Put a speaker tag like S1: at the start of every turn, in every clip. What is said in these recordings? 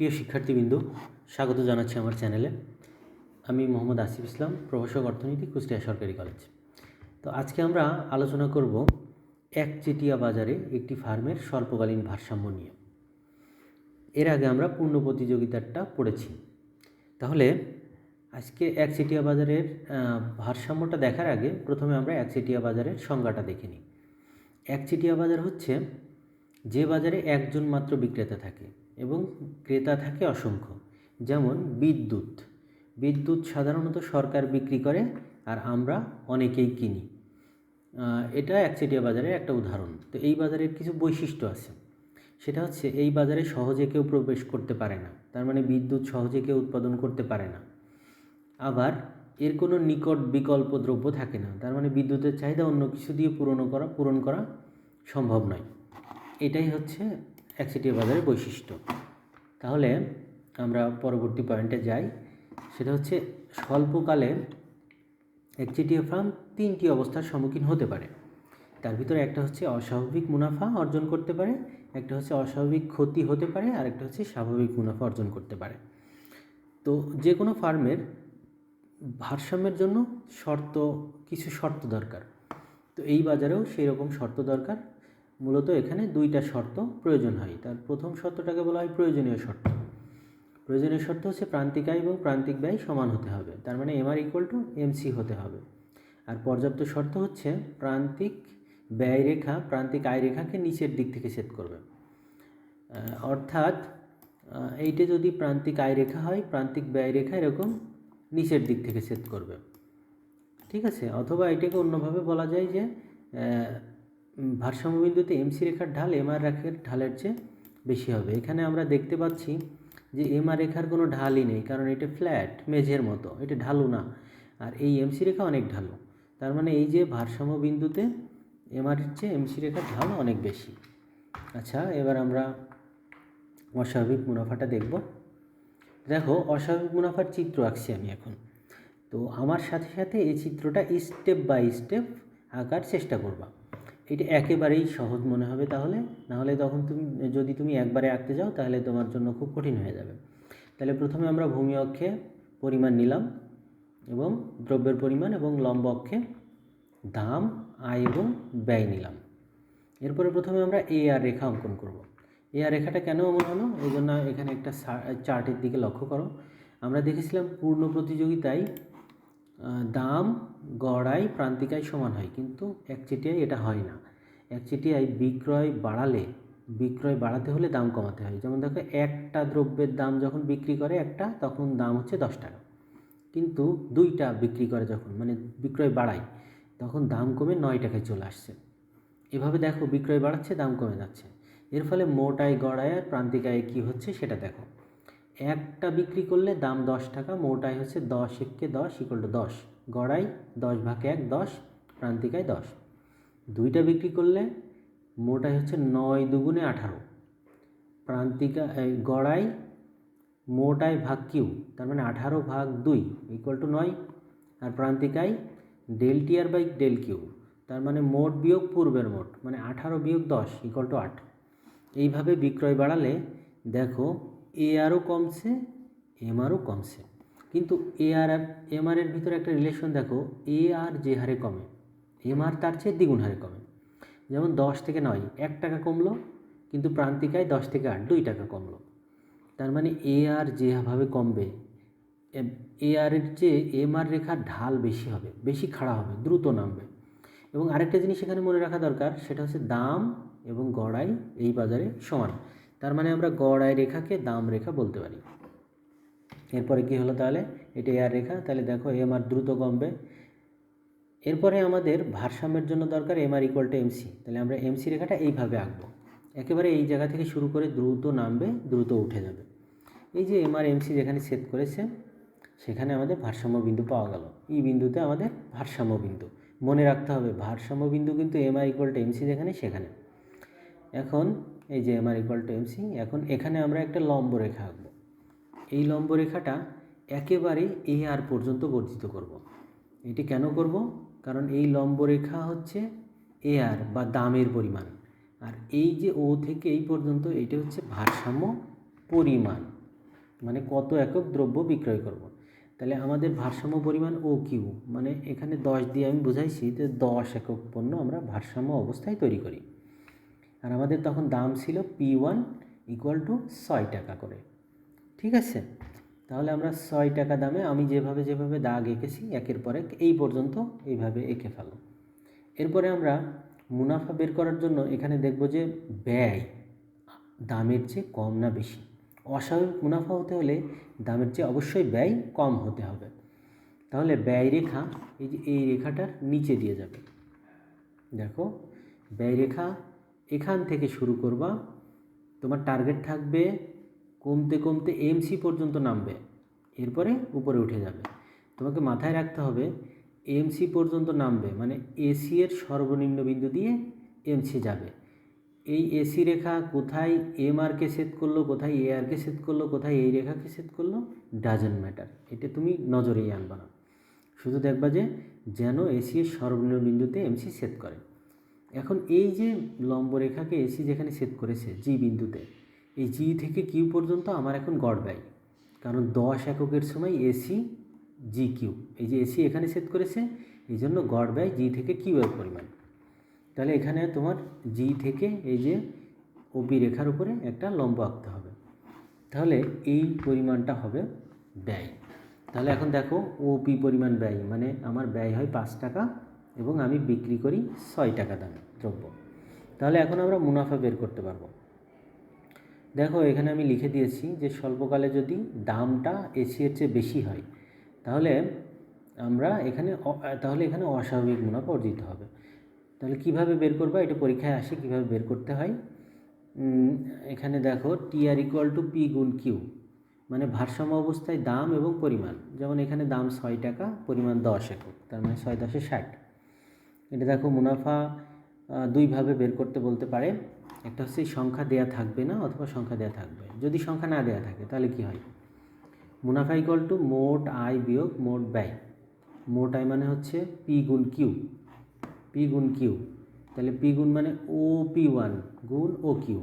S1: প্রিয় শিক্ষার্থীবৃন্দ, স্বাগত জানাচ্ছি আমার চ্যানেলে। আমি মোহাম্মদ আসিফ ইসলাম, প্রভাষক অর্থনীতি, কুষ্টিয়া সরকারি কলেজ। তো আজকে আমরা আলোচনা করব একচেটিয়া বাজারে একটি ফার্মের স্বল্পকালীন ভারসাম্য নিয়ে। এর আগে আমরা পূর্ণ প্রতিযোগিতাটা পড়েছি। তাহলে আজকে একচেটিয়া বাজারের ভারসাম্যটা দেখার আগে প্রথমে আমরা একচেটিয়া বাজারের সংজ্ঞাটা দেখে নিই। একচেটিয়া বাজার হচ্ছে যে বাজারে একজন মাত্র বিক্রেতা থাকে। এবং ক্রেতা থাকে অসংখ্য। যেমন বিদ্যুৎ। বিদ্যুৎ সাধারণত সরকার বিক্রি করে আর আমরা অনেকেই কিনি। এটা একচেটিয়া বাজারের একটা উদাহরণ। তো এই বাজারের কিছু বৈশিষ্ট্য আছে। সেটা হচ্ছে এই বাজারে সহজে কেউ প্রবেশ করতে পারে না। তার মানে বিদ্যুৎ সহজে কেউ উৎপাদন করতে পারে না। আবার এর কোনো নিকট বিকল্প দ্রব্য থাকে না। তার মানে বিদ্যুতের চাহিদা অন্য কিছু দিয়ে পূরণ করা পূরণ করা সম্ভব নয়। এটাই হচ্ছে একচেটিয়া বাজারের বৈশিষ্ট্য। তাহলে আমরা পরবর্তী পয়েন্টে যাই। সেটা হচ্ছে স্বল্পকালে একচেটিয়া ফার্ম তিনটি অবস্থার সম্মুখীন হতে পারে। তার ভিতরে একটা হচ্ছে অস্বাভাবিক মুনাফা অর্জন করতে পারে, একটা হচ্ছে অস্বাভাবিক ক্ষতি হতে পারে, আর একটা হচ্ছে স্বাভাবিক মুনাফা অর্জন করতে পারে। তো যে কোনো ফার্মের ভারসাম্যের জন্য শর্ত, কিছু শর্ত দরকার। তো এই বাজারেও সেই রকম শর্ত দরকার। মূলত এখানে দুইটা শর্ত প্রয়োজন হয়। তার প্রথম শর্তটাকে বলা হয় প্রয়োজনীয় শর্ত। প্রয়োজনীয় শর্ত হচ্ছে প্রান্তিক আয় এবং প্রান্তিক ব্যয় সমান হতে হবে। তার মানে এমআর ইকুয়াল টু এমসি হতে হবে। আর পর্যাপ্ত শর্ত হচ্ছে প্রান্তিক ব্যয় রেখা, প্রান্তিক আয় রেখাকে নিচের দিক থেকে সেট করবে। অর্থাৎ এইটা যদি প্রান্তিক আয় রেখা হয়, প্রান্তিক ব্যয় রেখা এরকম নিচের দিক থেকে সেট করবে। ঠিক আছে? অথবা এটাকে অন্যভাবে বলা যায় যে ভারসাম্য বিন্দুতে এমসি রেখার ঢাল এমআর রেখার ঢালের চেয়ে বেশি হবে। এখানে আমরা দেখতে পাচ্ছি যে এমআর রেখার কোনো ঢালই নেই, কারণ এটা ফ্ল্যাট মেঝের মতো। এটা ঢালু না। আর এই এমসি রেখা অনেক ঢালু। তার মানে এই যে ভারসাম্য বিন্দুতে এমআরের চেয়ে এমসি রেখার ঢাল অনেক বেশি। আচ্ছা এবার আমরা অস্বাভাবিক মুনাফাটা দেখব। দেখো, অস্বাভাবিক মুনাফার চিত্র আঁকছি আমি এখন। তো আমার সাথে সাথে এই চিত্রটা স্টেপ বাই স্টেপ আঁকার চেষ্টা করবা। এটা একেবারেই সহজ মনে হবে তাহলে। নাহলে তখন তুমি, যদি তুমি একবারে আঁকতে যাও, তাহলে তোমার জন্য খুব কঠিন হয়ে যাবে। তাহলে প্রথমে আমরা ভূমি অক্ষে পরিমাণ নিলাম এবং দ্রব্যের পরিমাণ এবং লম্ব অক্ষে দাম, আয় এবং ব্যয় নিলাম। এরপরে প্রথমে আমরা এ আর রেখা অঙ্কন করব। এ আর রেখাটা কেন এমন হলো? এই জন্য এখানে একটা চার্টের দিকে লক্ষ্য করো। আমরা দেখেছিলাম পূর্ণ প্রতিযোগিতায় দাম গড়াই প্রান্তিকায় সমান হয়, কিন্তু একচেটিয়ায় এটা হয় না। একচেটিয়ায় বিক্রয় বাড়ালে, বিক্রয় বাড়াতে হলে দাম কমাতে হয়। যেমন দেখো, একটা দ্রব্যের দাম যখন বিক্রি করে একটা, তখন দাম হচ্ছে দশ টাকা। কিন্তু দুইটা বিক্রি করে যখন মানে বিক্রয় বাড়ায়, তখন দাম কমে নয় টাকায় চলে আসছে। এভাবে দেখো, বিক্রয় বাড়াচ্ছে, দাম কমে যাচ্ছে। এর ফলে মোট গড়ায় আর প্রান্তিক আয় কী হচ্ছে সেটা দেখো। একটা বিক্রি করলে দাম দশ টাকা মোট আয় হচ্ছে দশ, একে দশ ইকুয়াল টু দশ। গড়াই দশ ভাগ এক, দশ, প্রান্তিকায় দশ। দুইটা বিক্রি করলে মোট আয় হচ্ছে নয় দুগুণে আঠারো। প্রান্তিকা গড়াই মোট আয় ভাগ কিউ, তার মানে আঠারো ভাগ দুই ইকুয়াল টু নয়। আর প্রান্তিকায় del T R by del Q তার মানে মোট বিয়োগ পূর্বের মোট মানে আঠারো বিয়োগ দশ ইকুয়াল টু আট। এইভাবে বিক্রয় বাড়ালে দেখো এ আরও কমছে এম আরও কমছে। কিন্তু এ আর আর এম আর এর ভিতরে একটা রিলেশন দেখো এ আর যে হারে কমে এম আর তার চেয়ে দ্বিগুণ হারে কমে। যেমন দশ থেকে নয়, এক টাকা কমলো, কিন্তু প্রান্তিকায় দশ থেকে আট, দুই টাকা কমলো। তার মানে এ আর যেভাবে কমবে এ আর এর চেয়ে এম আর রেখার ঢাল বেশি হবে, বেশি খাড়া হবে, দ্রুত নামবে। এবং আরেকটা জিনিস এখানে মনে রাখা দরকার, সেটা হচ্ছে দাম এবং গড়াই এই বাজারে সমান। তার মানে আমরা গড়াই রেখাকে দাম রেখা বলতে পারি। এরপরে কি হলো তাহলে? এটা এআর রেখা। তাহলে দেখো এম আর দ্রুত কমবে। এরপরে আমাদের ভারসাম্যের জন্য দরকার M R equal to MC তাহলে আমরা এমসি রেখাটা এইভাবে আঁকবো। একেবারে এই জায়গা থেকে শুরু করে দ্রুত নামবে, দ্রুত উঠে যাবে। এই যে এম আর এমসি যেখানে সেট করেছে, সেখানে আমাদের ভারসাম্য বিন্দু পাওয়া গেল। এই বিন্দুতে আমাদের ভারসাম্য বিন্দু। মনে রাখতে হবে, ভারসাম্য বিন্দু কিন্তু M R equal to MC যেখানে, সেখানে। এখন এই যে M R equal to MC এখন এখানে আমরা একটা লম্ব রেখা আঁকবো। এই লম্বরেখাটা একেবারে এ আর পর্যন্ত বর্ধিত করব। এটি কেন করব? কারণ এই লম্বরেখা হচ্ছে এ আর বা দামের পরিমাণ। আর এই যে ও থেকে এই পর্যন্ত, এটা হচ্ছে ভারসাম্য পরিমাণ। মানে কত একক দ্রব্য বিক্রয় করব। তাহলে আমাদের ভারসাম্য পরিমাণ ও কিউ মানে এখানে দশ দিয়ে আমি বুঝাইছি যে দশ একক পণ্য আমরা ভারসাম্য অবস্থায় তৈরি করি। আর আমাদের তখন দাম ছিল পি ওয়ান ইকুয়াল টু ছয় টাকা করে। ঠিক আছে? তাহলে আমরা ছয় টাকা দামে আমি যেভাবে যেভাবে দাগ এঁকেছি, একের পর এক এই পর্যন্ত এইভাবে এঁকে ফেলো এরপরে আমরা মুনাফা বের করার জন্য এখানে দেখব যে ব্যয় দামের চেয়ে কম না বেশি। অস্বাভাবিক মুনাফা হতে হলে দামের চেয়ে অবশ্যই ব্যয় কম হতে হবে। তাহলে ব্যয় রেখা এই যে এই রেখাটার নিচে দিয়ে যাবে। দেখো, ব্যয় রেখা এখান থেকে শুরু করবা। তোমার টার্গেট থাকবে কমতে কমতে এমসি পর্যন্ত নামবে। এরপরে উপরে উঠে যাবে। তোমাকে মাথায় রাখতে হবে এমসি পর্যন্ত নামবে মানে এসি এর সর্বনিম্ন বিন্দু দিয়ে এমসি যাবে। এই এসি রেখা কোথায় এম আরকে সেট করল, কোথায় এ আরকে সেট করল, কোথায় এই রেখাকে সেট করল ডাজেন্ট ম্যাটার এটা তুমি নজরেই আনবা না। শুধু দেখবা যে যেন এসি এর সর্বনিম্ন বিন্দুতে এমসি সেট করে। এখন এই যে লম্ব রেখাকে এসি যেখানে সেট করেছে জি বিন্দুতে এই জি থেকে কিউ পর্যন্ত আমার এখন গড় ব্যয়। কারণ দশ এককের সময় এসি জি কিউ এই যে এসি এখানে সেট করেছে, এই জন্য গড় ব্যয় জি থেকে কিউ এর পরিমাণ। তাহলে এখানে তোমার জি থেকে এই যে ওপি রেখার উপরে একটা লম্ব আঁকতে হবে। তাহলে এই পরিমাণটা হবে ব্যয়। তাহলে এখন দেখো ওপি পরিমাণ ব্যয় মানে আমার ব্যয় হয় পাঁচ টাকা এবং আমি বিক্রি করি ছয় টাকা দামে দ্রব্য। তাহলে এখন আমরা মুনাফা বের করতে পারব। দেখো, এখানে আমি লিখে দিয়েছি যে স্বল্পকালে যদি দামটা এসি এর চেয়ে বেশি হয়, তাহলে আমরা এখানে তাহলে এখানে অস্বাভাবিক মুনাফা অর্জিত হবে। তাহলে কীভাবে বের করবা? এটা পরীক্ষায় আসে কীভাবে বের করতে হয়। এখানে দেখো T R equal to P গুণ কিউ মানে ভারসাম্য অবস্থায় দাম এবং পরিমাণ। যেমন এখানে দাম ছয় টাকা, পরিমাণ দশ একক, তার মানে ছয় দশে ষাট। এটা দেখো, মুনাফা দুইভাবে বের করতে বলতে পারে। একটা হচ্ছে সংখ্যা দেয়া থাকবে না অথবা সংখ্যা দেয়া থাকবে। যদি সংখ্যা না দেয়া থাকে, তাহলে কি হয়? মুনাফা ইকুয়াল টু মোট আয় বিয়োগ মোট ব্যয়। মোট আয় মানে হচ্ছে পি গুণ কিউ পি গুণ কিউ তাহলে পি গুণ মানে ও পি ওয়ান গুণ ও কিউ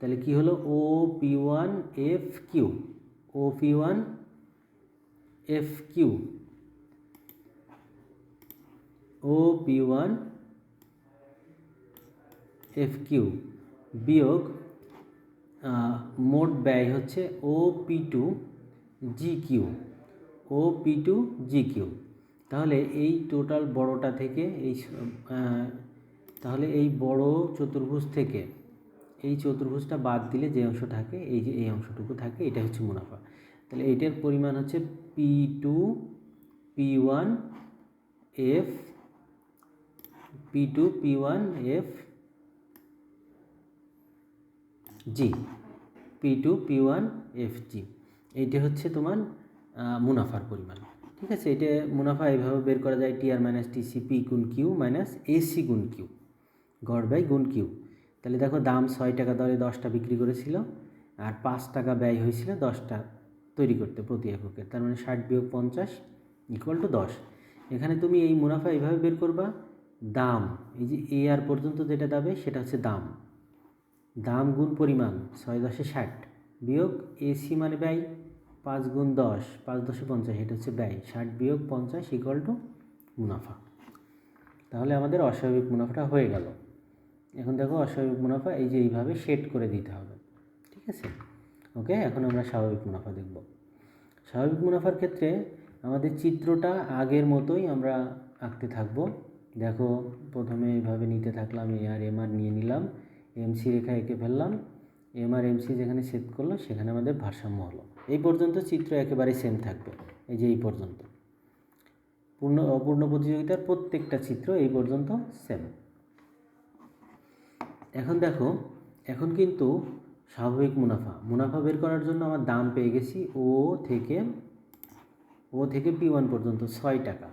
S1: তাহলে কি হলো? O P one F Q O P one F Q O P one F Q বিয়োগ মোট ব্যয় হচ্ছে O P two G Q O P two G Q তাহলে এই টোটাল বড়টা থেকে এই তাহলে এই বড় চতুর্ভুজ থেকে এই চতুর্ভুজটা বাদ দিলে যে অংশ থাকে, এই যে এই অংশটুকু থাকে এটা হচ্ছে মুনাফা। তাহলে এইটার পরিমাণ হচ্ছে P two P one F P two P one F G P two P one F G এইটা হচ্ছে তোমার মুনাফার পরিমাণ। ঠিক আছে? এটা মুনাফা এইভাবে বের করা যায় T R minus T C P গুণ কিউ মাইনাস এসি গুণ কিউ গড় ব্যয় গুণ কিউ তাহলে দেখো, দাম ছয় টাকা দরে দশটা বিক্রি করেছিল, আর পাঁচ টাকা ব্যয় হয়েছিল দশটা তৈরি করতে প্রতি এককে। তার মানে ষাট বিয়োগ পঞ্চাশ ইকুয়াল টু দশ। এখানে তুমি এই মুনাফা এইভাবে বের করবা, দাম। এই যে এ আর পর্যন্ত যেটা দাবে, সেটা হচ্ছে দাম। দাম গুণ পরিমাণ ছয় দশে ষাট বিয়োগ এসি মানে ব্যয় পাঁচ গুণ দশ, পাঁচ দশে পঞ্চাশ, এটা হচ্ছে ব্যয়। ষাট বিয়োগ পঞ্চাশ ইকুয়াল টু মুনাফা। তাহলে আমাদের অস্বাভাবিক মুনাফাটা হয়ে গেল। এখন দেখো অস্বাভাবিক মুনাফা এই যে এইভাবে সেট করে দিতে হবে, ঠিক আছে? ওকে, এখন আমরা স্বাভাবিক মুনাফা দেখব। স্বাভাবিক মুনাফার ক্ষেত্রে আমাদের চিত্রটা আগের মতোই আমরা আঁকতে থাকব। দেখো, প্রথমে এইভাবে নিতে থাকলাম এ আর এম আর নিয়ে নিলাম। এমসি রেখা এঁকে ফেললাম এম আর এমসি যেখানে সেট করল সেখানে আমাদের ভারসাম্য হলো। এই পর্যন্ত চিত্র একেবারে সেম থাকবে, এই যে এই পর্যন্ত। পূর্ণ, অপূর্ণ প্রতিযোগিতার প্রত্যেকটা চিত্র এই পর্যন্ত সেম এখন দেখো, এখন কিন্তু স্বাভাবিক মুনাফা মুনাফা বের করার জন্য আমার দাম পেয়ে গেছি ও থেকে ও থেকে পি ওয়ান পর্যন্ত, ছয় টাকা।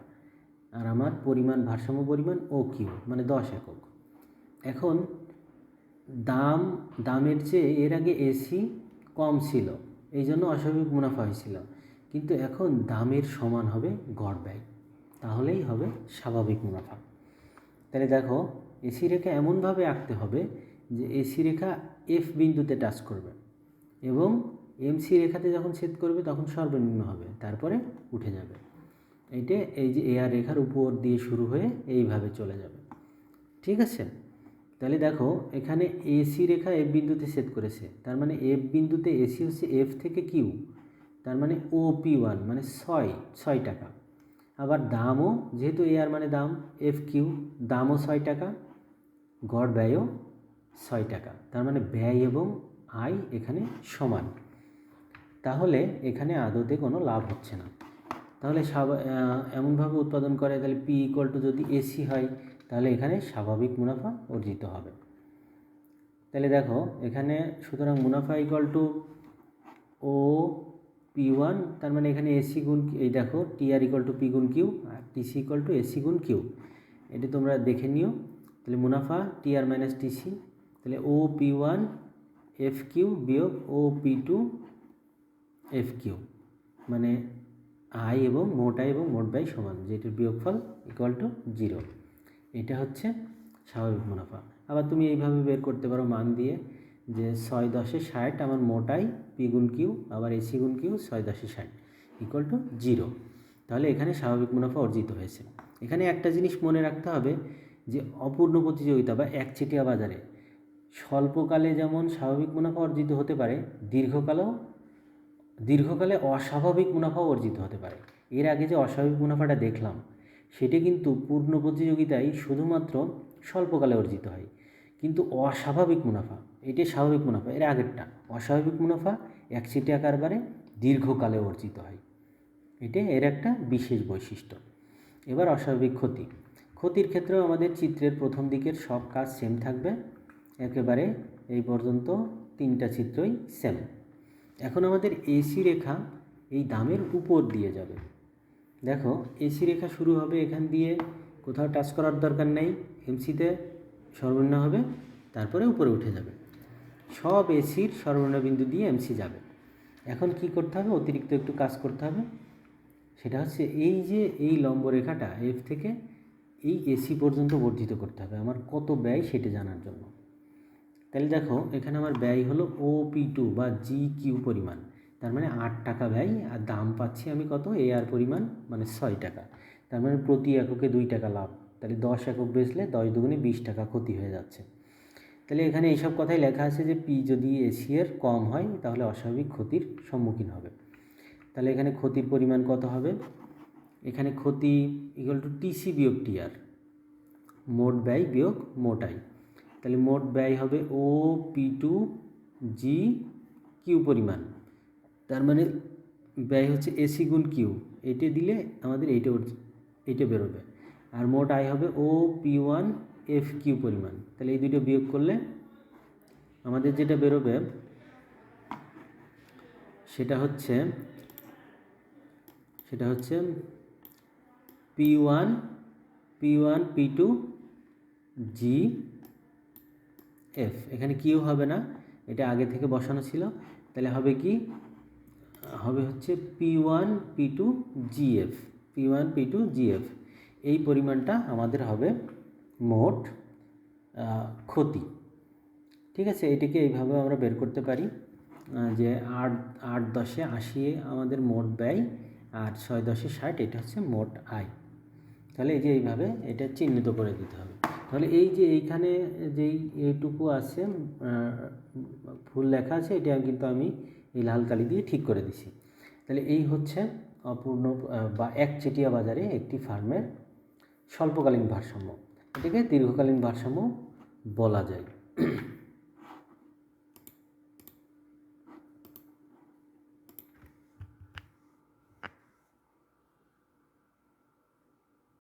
S1: আর আমার পরিমাণ, ভারসাম্য পরিমাণ ও কিউ মানে দশ একক। এখন দাম, দামের চেয়ে এর আগে এসি কম ছিল। এই জন্য অস্বাভাবিক মুনাফা হয়েছিল। কিন্তু এখন দামের সমান হবে গড় ব্যয়। তাহলেই হবে স্বাভাবিক মুনাফা। তাহলে দেখো এসি রেখা এমনভাবে আঁকতে হবে যে এসি রেখা এফ বিন্দুতে টাচ করবে এবং এমসি রেখাতে যখন ছেদ করবে তখন সর্বনিম্ন হবে, তারপরে উঠে যাবে। এইটা এই যে এআর রেখার উপর দিয়ে শুরু হয়ে এইভাবে চলে যাবে। ঠিক আছে? তাহলে দেখো, এখানে এসি রেখা এফ বিন্দুতে সেট করেছে। তার মানে এফ বিন্দুতে এসি হচ্ছে এফ থেকে কিউ তার মানে ও পি ওয়ান মানে ছয় ছয় টাকা। আবার দামও, যেহেতু এ আর মানে দাম এফ কিউ দামও ছয় টাকা, গড় ব্যয়ও ছয় টাকা। তার মানে ব্যয় এবং আয় এখানে সমান। তাহলে এখানে আদতে কোনো লাভ হচ্ছে না। তাহলে এমনভাবে উৎপাদন করে, তাহলে পি ইকুয়াল টু যদি এসি হয় তাহলে এখানে স্বাভাবিক মুনাফা অর্জিত হবে। তাহলে দেখো, এখানে সুতরাং মুনাফা equal to O P one তার মানে এখানে এসি গুণ এই দেখো T R equal to P গুণ কিউ আর টিসি ইকুয়াল টু এসি গুণ কিউ এটি তোমরা দেখে নিও। তাহলে মুনাফা টি আর মাইনাস টিসি তাহলে O P one F Q বিয়োগ O P two F Q মানে আই এবং মোট আয় এবং মোট ব্যয় সমান, যেটির বিয়োগফল ইকুয়াল টু জিরো এটা হচ্ছে স্বাভাবিক মুনাফা। আবার তুমি এইভাবে বের করতে পারো মান দিয়ে যে ছয় দশে ষাট, আমার মোটাই পি গুণ কিউ আবার এসি গুণ কিউ ছয় দশে ষাট ইকুয়াল টু জিরো তাহলে এখানে স্বাভাবিক মুনাফা অর্জিত হয়েছে। এখানে একটা জিনিস মনে রাখতে হবে যে অপূর্ণ প্রতিযোগিতা বা একচেটিয়া বাজারে স্বল্পকালে যেমন স্বাভাবিক মুনাফা অর্জিত হতে পারে, দীর্ঘকালেও, দীর্ঘকালে অস্বাভাবিক মুনাফাও অর্জিত হতে পারে। এর আগে যে অস্বাভাবিক মুনাফাটা দেখলাম সেটি কিন্তু পূর্ণ প্রতিযোগিতায় শুধুমাত্র স্বল্পকালে অর্জিত হয়। কিন্তু অস্বাভাবিক মুনাফা, এটি স্বাভাবিক মুনাফা, এর আগেরটা। অস্বাভাবিক মুনাফা একচেটিয়া কারবারে দীর্ঘকালে অর্জিত হয়। এটা এর একটা বিশেষ বৈশিষ্ট্য। এবার অস্বাভাবিক ক্ষতি। ক্ষতির ক্ষেত্রেও আমাদের চিত্রের প্রথম দিকের সব কাজ সেম থাকবে। একেবারে এই পর্যন্ত তিনটা চিত্রই সেম এখন আমাদের এসি রেখা এই দামের উপর দিয়ে যাবে। দেখো, এসি রেখা শুরু হবে এখান দিয়ে। কোথাও টাচ করার দরকার নেই এমসিতে সর্বনিম্ন হবে, তারপরে উপরে উঠে যাবে। সব এসির সর্বনিম্ন বিন্দু দিয়ে এমসি যাবে। এখন কি করতে হবে? অতিরিক্ত একটু কাজ করতে হবে। সেটা হচ্ছে এই যে এই লম্ব রেখাটা এফ থেকে এই এসি পর্যন্ত বর্ধিত করতে হবে। আমার কত ব্যয় সেটা জানার জন্য। তাহলে দেখো, এখানে আমার ব্যয় হলো ও পি টু বা জি কিউ পরিমাণ। তার মানে আট টাকা ব্যয়, আর দাম পাচ্ছি আমি কত? এ আর পরিমাণ মানে ছয় টাকা। তার মানে প্রতি এককে দুই টাকা লাভ। তাহলে দশ একক বেচলে দশ দুগুণে বিশ টাকা ক্ষতি হয়ে যাচ্ছে। তাহলে এখানে এইসব কথাই লেখা আছে যে পি যদি এসি এর কম হয়, তাহলে অস্বাভাবিক ক্ষতির সম্মুখীন হবে। তাহলে এখানে ক্ষতির পরিমাণ কত হবে? এখানে ক্ষতি ইকুয়াল টু টিসি বিয়োগ টিআর মোট ব্যয় বিয়োগ মোট আয় তাহলে মোট ব্যয় হবে O P two G Q পরিমাণ। তার মানে ব্যয় হচ্ছে এসি গুণ কিউ এইটা দিলে আমাদের এইটা এইটা বেরোবে। আর মোট আয় হবে O P one F Q পরিমাণ। তাহলে এই দুটো বিয়োগ করলে আমাদের যেটা বেরোবে সেটা হচ্ছে সেটা হচ্ছে P one P one P two G F এখানে কিউ হবে না, এটা আগে থেকে বসানো ছিল। তাহলে হবে কি? হবে হচ্ছে P one P two GF P one P two GF এই পরিমাণটা আমাদের হবে মোট ক্ষতি। ঠিক আছে? এটিকে এইভাবে আমরা বের করতে পারি যে আট আট দশে আশি আমাদের মোট ব্যয়, আর ছয় দশে ষাট, এটা হচ্ছে মোট আয়। তাহলে এই যে এইভাবে এটা চিহ্নিত করে দিতে হবে। তাহলে এই যে এইখানে যেই এইটুকু আছে ফুল লেখা আছে, এটা কিন্তু আমি এই লাল কালি দিয়ে ঠিক করে দিছি। তাহলে এই হচ্ছে অপূর্ণ বা একচেটিয়া বাজারে একটি ফার্মের স্বল্পকালীন ভারসাম্য। এটাকে দীর্ঘকালীন ভারসাম্য বলা যায়।